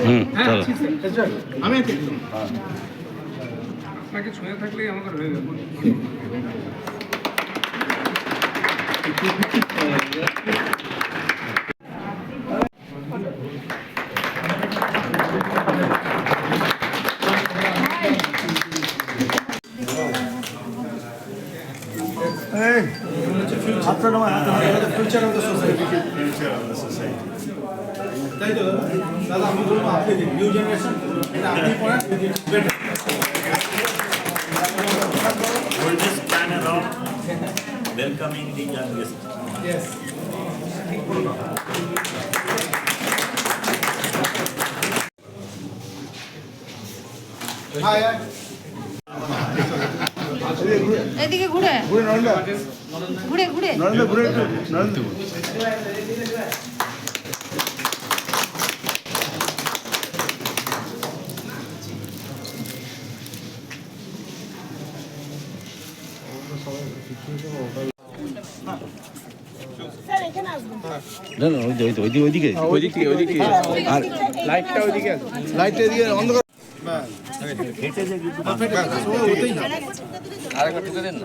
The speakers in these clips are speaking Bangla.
হুম চলো আপনাকে ছুঁয়ে থাকলেই আমাদের হয়ে যাবে future of the society. তাই তো দাদা আমি বলবো আপনি নিউ জেনারেশন এটা আপনি পড়েন better Hold this plan around, welcoming the youngest. Yes hi hi এদিকে ঘুরে। ঘুরে নড়লে ঘুরে ঘুরে। নড়লে ঘুরে একটু নড়লে না না ওই ওই ওইদিকে ওইদিকে। ওইদিকে ওইদিকে। আর লাইটটা ওইদিকে লাইটটা এদিকে অন্ধকার দেন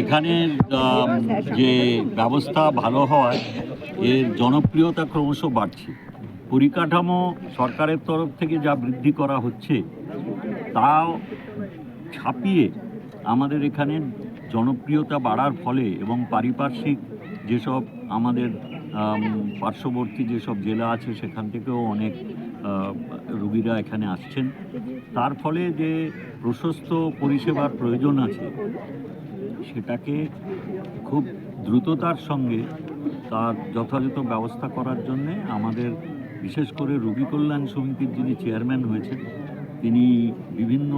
এখানের যে ব্যবস্থা ভালো হওয়ায় এর জনপ্রিয়তা ক্রমশ বাড়ছে। পরিকাঠামো সরকারের তরফ থেকে যা বৃদ্ধি করা হচ্ছে, তাও ছাপিয়ে আমাদের এখানে জনপ্রিয়তা বাড়ার ফলে এবং পারিপার্শ্বিক যেসব আমাদের পার্শ্ববর্তী যেসব জেলা আছে সেখান থেকেও অনেক রুগীরা এখানে আসছেন। তার ফলে যে প্রশস্ত পরিষেবার প্রয়োজন আছে, সেটাকে খুব দ্রুততার সঙ্গে তার যথাযথ ব্যবস্থা করার জন্যে আমাদের বিশেষ করে রোগী কল্যাণ সমিতির যিনি চেয়ারম্যান হয়েছেন, তিনি বিভিন্ন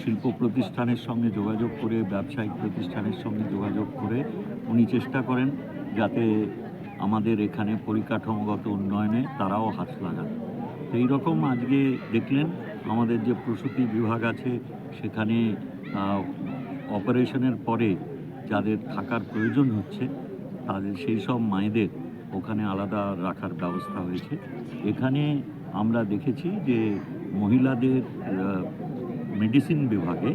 শিল্প প্রতিষ্ঠানের সঙ্গে যোগাযোগ করে, ব্যবসায়িক প্রতিষ্ঠানের সঙ্গে যোগাযোগ করে উনি চেষ্টা করেন যাতে আমাদের এখানে পরিকাঠামোগত উন্নয়নে তারাও হাত লাগান। তো এইরকম আজকে দেখলেন, আমাদের যে প্রসূতি বিভাগ আছে, সেখানে অপারেশনের পরে যাদের থাকার প্রয়োজন হচ্ছে, তাদের সেই সব মায়েদের ওখানে আলাদা রাখার ব্যবস্থা হয়েছে। এখানে আমরা দেখেছি যে মহিলাদের মেডিসিন বিভাগে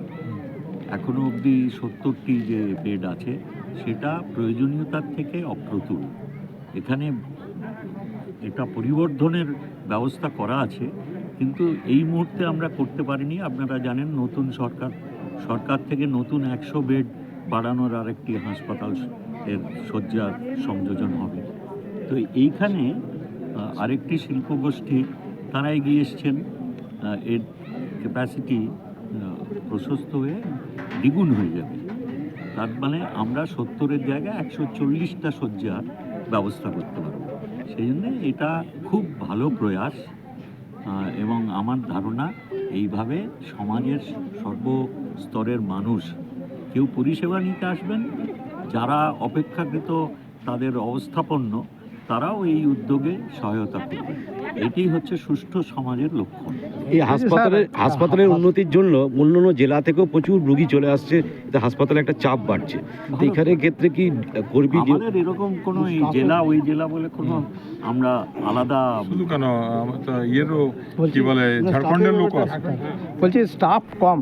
এখনও অবধি সত্তরটি যে বেড আছে, সেটা প্রয়োজনীয়তার থেকে অপ্রতুল। এখানে এটা পরিবর্ধনের ব্যবস্থা করা আছে, কিন্তু এই মুহূর্তে আমরা করতে পারিনি। আপনারা জানেন, নতুন সরকার সরকার থেকে নতুন একশো বেড বাড়ানোর আরেকটি হাসপাতাল এর শয্যার সংযোজন হবে। তো এইখানে আরেকটি শিল্পগোষ্ঠী তারা এগিয়ে এসছেন। এর ক্যাপাসিটি প্রশস্ত হয়ে দ্বিগুণ হয়ে যাবে। তার মানে আমরা সত্তরের জায়গায় একশো চল্লিশটা শয্যার ব্যবস্থা করতে পারব। সেই জন্যে এটা খুব ভালো প্রয়াস এবং আমার ধারণা এইভাবে সমাজের সর্বস্তরের মানুষ, কেউ পরিষেবা নিতে আসবেন, যারা অপেক্ষাকৃত তাদের অবস্থাপন্ন তারাও এই উদ্যোগে সহায়তা করবেন এটি হচ্ছে সুষ্ঠু সমাজের লক্ষণ। এই হাসপাতালের হাসপাতালের উন্নতির জন্য অন্যান্য জেলা থেকেও প্রচুর রুগী চলে আসছে। এতে হাসপাতালে একটা চাপ বাড়ছে। এখানে ক্ষেত্রে কি করবি আমাদের এরকম কোনো এই জেলা ওই জেলা বলে কোনো আমরা আলাদা শুধু কেন আমার তো ইয়েরও কি বলে ঝাড়খণ্ডের লোক আছে। বলছি স্টাফ কম।